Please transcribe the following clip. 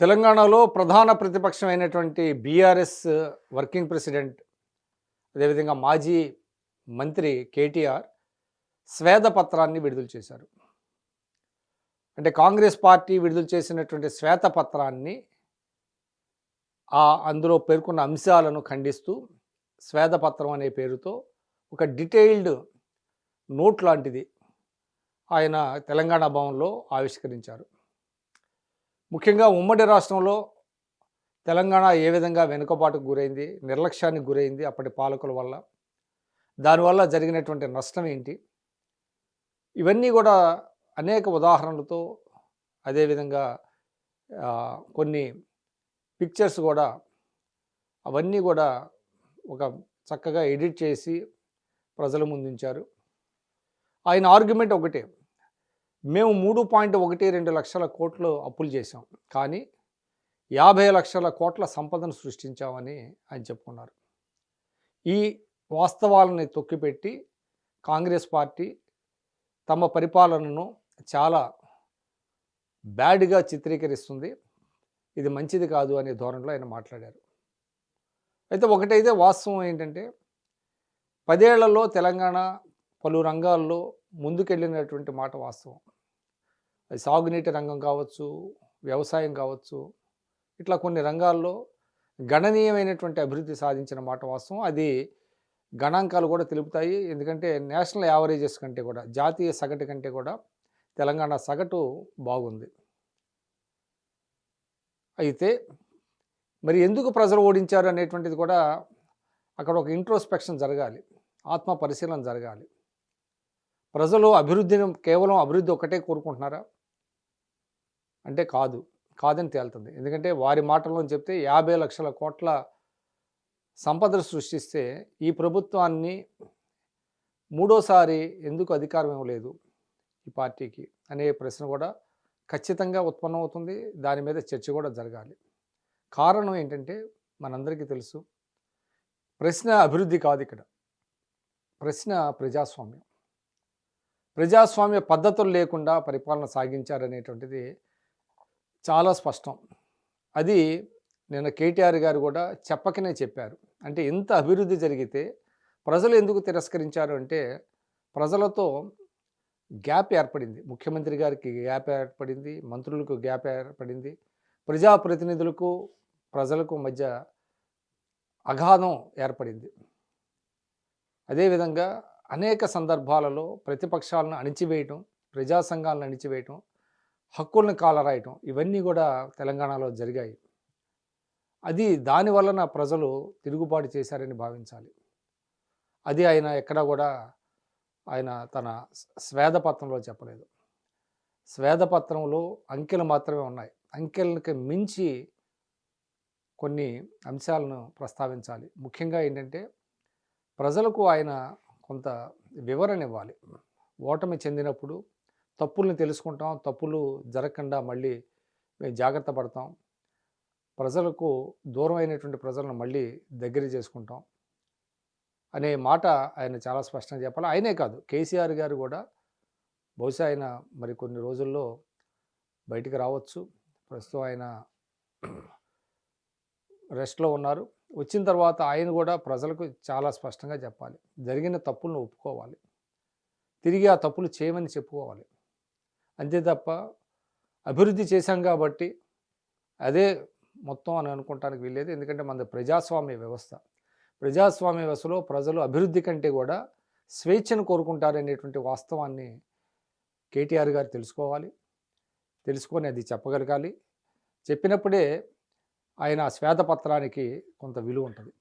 తెలంగాణలో ప్రధాన ప్రతిపక్షమైనటువంటి BRS working president అదేవిధంగా మాజీ మంత్రి కేటీఆర్ శ్వేతపత్రాన్ని విడుదల చేశారు. అంటే కాంగ్రెస్ పార్టీ విడుదల చేసినటువంటి శ్వేతపత్రాన్ని ఆ అందులో పేర్కొన్న అంశాలను ఖండిస్తూ శ్వేతపత్రం అనే పేరుతో ఒక డీటెయిల్డ్ నోట్ లాంటిది ఆయన తెలంగాణ భవన్లో ఆవిష్కరించారు. ముఖ్యంగా ఉమ్మడి రాష్ట్రంలో తెలంగాణ ఏ విధంగా వెనుకబాటుకు గురైంది నిర్లక్ష్యానికి గురైంది అప్పటి పాలకుల వల్ల దానివల్ల జరిగినటువంటి నష్టం ఏంటి? ఇవన్నీ కూడా అనేక ఉదాహరణలతో అదేవిధంగా కొన్ని పిక్చర్స్ కూడా అవన్నీ కూడా ఒక చక్కగా ఎడిట్ చేసి ప్రజల ముందుంచారు ఆయన ఆర్గ్యుమెంట్ ఒకటే. మేము మూడు పాయింట్ ఒకటి రెండు లక్షల కోట్లు అప్పులు చేశాం. కానీ యాభై లక్షల కోట్ల సంపదను సృష్టించామని ఆయన చెప్పుకున్నారు. ఈ వాస్తవాలని తొక్కిపెట్టి కాంగ్రెస్ పార్టీ తమ పరిపాలనను చాలా బ్యాడ్గా చిత్రీకరిస్తుంది. ఇది మంచిది కాదు అనే ధోరణిలో ఆయన మాట్లాడారు. అయితే ఒకటైతే వాస్తవం ఏంటంటే పదేళ్ళలో తెలంగాణ పలు రంగాల్లో ముందుకెళ్ళినటువంటి మాట వాస్తవం. సాగునీటి రంగం కావచ్చు వ్యవసాయం కావచ్చు ఇట్లా కొన్ని రంగాల్లో గణనీయమైనటువంటి అభివృద్ధి సాధించిన మాట వాస్తవం. అది గణాంకాలు కూడా తెలుపుతాయి. ఎందుకంటే నేషనల్ యావరేజెస్ కంటే కూడా జాతీయ సగటు కంటే కూడా తెలంగాణ సగటు బాగుంది. అయితే మరి ఎందుకు ప్రజలు ఓడించారు అనేటువంటిది కూడా అక్కడ ఒక ఇంట్రోస్పెక్షన్ జరగాలి. ఆత్మ పరిశీలన జరగాలి. ప్రజలు అభివృద్ధిని కేవలం అభివృద్ధి ఒకటే కోరుకుంటున్నారా? అంటే కాదు కాదని తేలుతుంది. ఎందుకంటే వారి మాటల్లో చెప్తే యాభై లక్షల కోట్ల సంపదను సృష్టిస్తే ఈ ప్రభుత్వాన్ని మూడోసారి ఎందుకు అధికారం ఇవ్వలేదు ఈ పార్టీకి అనే ప్రశ్న కూడా ఖచ్చితంగా ఉత్పన్నమవుతుంది. దాని మీద చర్చ కూడా జరగాలి. కారణం ఏంటంటే మనందరికీ తెలుసు ప్రశ్న అభివృద్ధి కాదు ఇక్కడ. ప్రశ్న ప్రజాస్వామ్యం. ప్రజాస్వామ్య పద్ధతులు లేకుండా పరిపాలన సాగించారనేటువంటిది చాలా స్పష్టం. అది నిన్న కేటీఆర్ గారు కూడా చెప్పకనే చెప్పారు. అంటే ఇంత అభివృద్ధి జరిగితే ప్రజలు ఎందుకు తిరస్కరించారు అంటే ప్రజలతో గ్యాప్ ఏర్పడింది. ముఖ్యమంత్రి గారికి గ్యాప్ ఏర్పడింది మంత్రులకు గ్యాప్ ఏర్పడింది. ప్రజాప్రతినిధులకు ప్రజలకు మధ్య అగాధం ఏర్పడింది. అదేవిధంగా అనేక సందర్భాలలో ప్రతిపక్షాలను అణిచివేయటం ప్రజా సంఘాలను అణిచివేయటం హక్కులను కాలరాయటం ఇవన్నీ కూడా తెలంగాణలో జరిగాయి. అది దాని వలన ప్రజలు తిరుగుబాటు చేశారని భావించాలి. అది ఆయన ఎక్కడా కూడా ఆయన తన స్వేదపత్రంలో చెప్పలేదు. స్వేదపత్రంలో అంకెలు మాత్రమే ఉన్నాయి. అంకెలకి మించి కొన్ని అంశాలను ప్రస్తావించాలి. ముఖ్యంగా ఏంటంటే ప్రజలకు ఆయన కొంత వివరణ ఇవ్వాలి. ఓటమి చెందినప్పుడు తప్పుల్ని తెలుసుకుంటాం తప్పులు జరగకుండా మళ్ళీ మేము జాగ్రత్త పడతాం. ప్రజలకు దూరం అయినటువంటి ప్రజలను మళ్ళీ దగ్గర చేసుకుంటాం అనే మాట ఆయన చాలా స్పష్టంగా చెప్పాలి. ఆయనే కాదు కేసీఆర్ గారు కూడా బహుశా ఆయన మరి కొన్ని రోజుల్లో బయటికి రావచ్చు. ప్రస్తుతం ఆయన రెస్ట్లో ఉన్నారు. వచ్చిన తర్వాత ఆయన కూడా ప్రజలకు చాలా స్పష్టంగా చెప్పాలి. జరిగిన తప్పులను ఒప్పుకోవాలి. తిరిగి ఆ తప్పులు చేయమని చెప్పుకోవాలి. అంతే తప్ప అభివృద్ధి చేశాం కాబట్టి అదే మొత్తం అని అనుకోవటానికి వీల్లేదు. ఎందుకంటే మన ప్రజాస్వామ్య వ్యవస్థ. ప్రజాస్వామ్య వ్యవస్థలో ప్రజలు అభివృద్ధి కంటే కూడా స్వేచ్ఛను కోరుకుంటారనేటువంటి వాస్తవాన్ని కేటీఆర్ గారు తెలుసుకోవాలి. తెలుసుకొని అది చెప్పగలగాలి. చెప్పినప్పుడే ఆయన శ్వేతపత్రానికి కొంత విలువ ఉంటుంది.